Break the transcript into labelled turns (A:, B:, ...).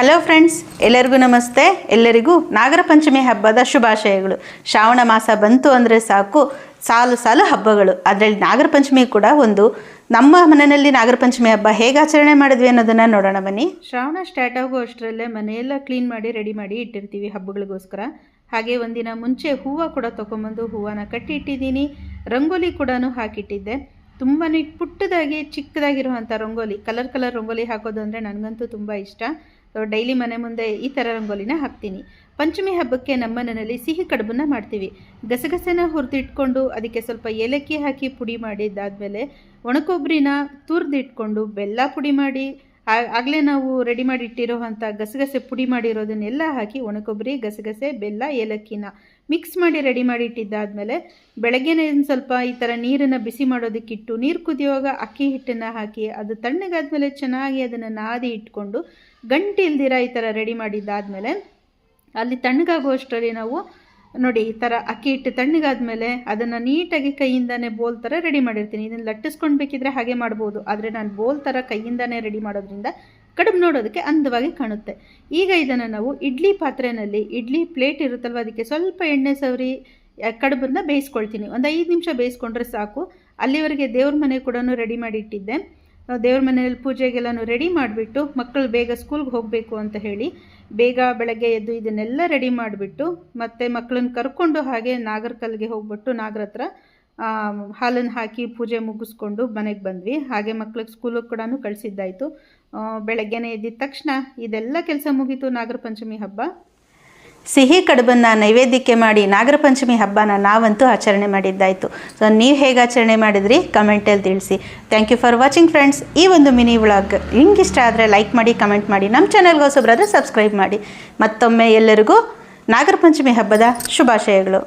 A: Hello friends ಎಲ್ಲರಿಗೂ ನಮಸ್ತೆ. ಎಲ್ಲರಿಗೂ ನಾಗರ ಪಂಚಮಿ ಹಬ್ಬದ ಶುಭಾಶಯಗಳು. ಶ್ರಾವಣ ಮಾಸ ಬಂತು ಅಂದರೆ ಸಾಕು. ಸಾಲು ಸಾಲು ಹಬ್ಬಗಳು. ಅದರಲ್ಲಿ ನಾಗರ ಪಂಚಮಿ ಕೂಡ ಒಂದು. ನಮ್ಮ ಮನೆಯಲ್ಲಿ ನಾಗರ ಪಂಚಮಿ ಹಬ್ಬ ಹೇಗೆ ಆಚರಣೆ ಮಾಡಿದ್ವಿ ಅನ್ನೋದನ್ನು ನೋಡೋಣ ಬನ್ನಿ. ಶ್ರಾವಣ ಸ್ಟಾರ್ಟ್ ಆಗೋ ಅಷ್ಟರಲ್ಲೇ ಮನೆಯೆಲ್ಲ ಕ್ಲೀನ್ ಮಾಡಿ ರೆಡಿ ಮಾಡಿ ಇಟ್ಟಿರ್ತೀವಿ ಹಬ್ಬಗಳಿಗೋಸ್ಕರ. ಹಾಗೆ ಒಂದಿನ ಮುಂಚೆ ಹೂವು ಕೂಡ ತೊಗೊಂಬಂದು ಹೂವನ್ನು ಕಟ್ಟಿ ಇಟ್ಟಿದ್ದೀನಿ ರಂಗೋಲಿ ಕೂಡ ಹಾಕಿಟ್ಟಿದ್ದೆ. ತುಂಬಾ ಪುಟ್ಟದಾಗಿ ಚಿಕ್ಕದಾಗಿರುವಂಥ ರಂಗೋಲಿ ಕಲರ್ ಕಲರ್ ರಂಗೋಲಿ ಹಾಕೋದು ಅಂದರೆ ನನಗಂತೂ ತುಂಬ ಇಷ್ಟ. ಡೈಲಿ ಮನೆ ಮುಂದೆ ಈ ಥರ ರಂಗೋಲಿನ ಹಾಕ್ತೀನಿ. ಪಂಚಮಿ ಹಬ್ಬಕ್ಕೆ ನಮ್ಮ ಮನೆಯಲ್ಲಿ ಸಿಹಿ ಕಡುಬನ್ನು ಮಾಡ್ತೀವಿ. ಗಸಗಸೆನ ಹುರಿದಿಟ್ಕೊಂಡು ಅದಕ್ಕೆ ಸ್ವಲ್ಪ ಏಲಕ್ಕಿ ಹಾಕಿ ಪುಡಿ ಮಾಡಿದ್ದಾದಮೇಲೆ ಒಣಕೊಬ್ಬರಿನ ತುರಿದಿಟ್ಕೊಂಡು ಬೆಲ್ಲ ಪುಡಿ ಮಾಡಿ ಆಗಲೇ ನಾವು ರೆಡಿ ಮಾಡಿ ಇಟ್ಟಿರೋವಂಥ ಗಸಗಸೆ ಪುಡಿ ಮಾಡಿರೋದನ್ನೆಲ್ಲ ಹಾಕಿ ಒಣಕೊಬ್ಬರಿ, ಗಸಗಸೆ, ಬೆಲ್ಲ, ಏಲಕ್ಕಿನ ಮಿಕ್ಸ್ ಮಾಡಿ ರೆಡಿ ಮಾಡಿ ಇಟ್ಟಿದ್ದಾದಮೇಲೆ ಬೆಳಗ್ಗೆನೇ ಸ್ವಲ್ಪ ಈ ಥರ ನೀರನ್ನು ಬಿಸಿ ಮಾಡೋದಕ್ಕಿಟ್ಟು ನೀರು ಕುದಿಯುವಾಗ ಅಕ್ಕಿ ಹಿಟ್ಟನ್ನು ಹಾಕಿ ಅದು ತಣ್ಣಗಾದ್ಮೇಲೆ ಚೆನ್ನಾಗಿ ಅದನ್ನು ನಾದಿ ಇಟ್ಕೊಂಡು ಗಂಟಿಲ್ದಿರ ಈ ಥರ ರೆಡಿ ಮಾಡಿದ್ದಾದಮೇಲೆ ಅಲ್ಲಿ ತಣ್ಣಗಾಗುವಷ್ಟರಲ್ಲಿ ನಾವು ನೋಡಿ, ಈ ಥರ ಅಕ್ಕಿ ಹಿಟ್ಟು ತಣ್ಣಗಾದ್ಮೇಲೆ ಅದನ್ನು ನೀಟಾಗಿ ಕೈಯಿಂದನೇ ಬೋಲ್ ಥರ ರೆಡಿ ಮಾಡಿರ್ತೀನಿ. ಇದನ್ನು ಲಟ್ಟಿಸ್ಕೊಂಡು ಬೇಕಿದ್ರೆ ಹಾಗೆ ಮಾಡ್ಬೋದು. ಆದರೆ ನಾನು ಬೋಲ್ ಥರ ಕೈಯಿಂದನೇ ರೆಡಿ ಮಾಡೋದ್ರಿಂದ ಕಡಿಮೆ ನೋಡೋದಕ್ಕೆ ಅಂದವಾಗಿ ಕಾಣುತ್ತೆ. ಈಗ ಇದನ್ನು ನಾವು ಇಡ್ಲಿ ಪಾತ್ರೆಯಲ್ಲಿ ಇಡ್ಲಿ ಪ್ಲೇಟ್ ಇರುತ್ತಲ್ವ, ಅದಕ್ಕೆ ಸ್ವಲ್ಪ ಎಣ್ಣೆ ಸವರಿ ಕಡುಬನ್ನು ಬೇಯಿಸ್ಕೊಳ್ತೀನಿ. ಒಂದು ಐದು ನಿಮಿಷ ಬೇಯಿಸ್ಕೊಂಡ್ರೆ ಸಾಕು. ಅಲ್ಲಿವರೆಗೆ ದೇವ್ರ ಮನೆ ಕೂಡ ರೆಡಿ ಮಾಡಿ ಇಟ್ಟಿದ್ದೆ. ದೇವ್ರ ಮನೆಯಲ್ಲಿ ಪೂಜೆಗೆಲ್ಲನೂ ರೆಡಿ ಮಾಡಿಬಿಟ್ಟು ಮಕ್ಕಳು ಬೇಗ ಸ್ಕೂಲ್ಗೆ ಹೋಗಬೇಕು ಅಂತ ಹೇಳಿ ಬೇಗ ಬೆಳಗ್ಗೆ ಎದ್ದು ಇದನ್ನೆಲ್ಲ ರೆಡಿ ಮಾಡಿಬಿಟ್ಟು ಮತ್ತು ಮಕ್ಕಳನ್ನ ಕರ್ಕೊಂಡು ಹಾಗೆ ನಾಗರಕಲ್ಗೆ ಹೋಗ್ಬಿಟ್ಟು ನಾಗರ ಹತ್ರ ಹಾಲನ್ನು ಹಾಕಿ ಪೂಜೆ ಮುಗಿಸ್ಕೊಂಡು ಮನೆಗೆ ಬಂದ್ವಿ. ಹಾಗೆ ಮಕ್ಳಿಗೆ ಸ್ಕೂಲಿಗೆ ಕೂಡ ಕಳಿಸಿದ್ದಾಯಿತು. ಬೆಳಗ್ಗೆನೇ ಎದ್ದಿದ ತಕ್ಷಣ ಇದೆಲ್ಲ ಕೆಲಸ ಮುಗೀತು ನಾಗರ ಪಂಚಮಿ ಹಬ್ಬ. ಸಿಹಿ ಕಡುಬನ್ನು ನೈವೇದ್ಯಕ್ಕೆ ಮಾಡಿ ನಾಗರ ಪಂಚಮಿ ಹಬ್ಬನ ನಾವಂತೂ ಆಚರಣೆ ಮಾಡಿದ್ದಾಯಿತು. ಸೊ ನೀವು ಹೇಗೆ ಆಚರಣೆ ಮಾಡಿದ್ರಿ? ಕಮೆಂಟಲ್ಲಿ ತಿಳಿಸಿ. Thank you for watching friends ಈ ಒಂದು ಮಿನಿ ವ್ಲಾಗ್ ನಿಮ್ಗೆ ಇಷ್ಟ ಆದರೆ ಲೈಕ್ ಮಾಡಿ ಕಮೆಂಟ್ ಮಾಡಿ, ನಮ್ಮ ಚಾನಲ್ಗೆ ಹೊಸಬ್ರಾದ್ರೆ ಸಬ್ಸ್ಕ್ರೈಬ್ ಮಾಡಿ. ಮತ್ತೊಮ್ಮೆ ಎಲ್ಲರಿಗೂ ನಾಗರ ಪಂಚಮಿ ಹಬ್ಬದ ಶುಭಾಶಯಗಳು.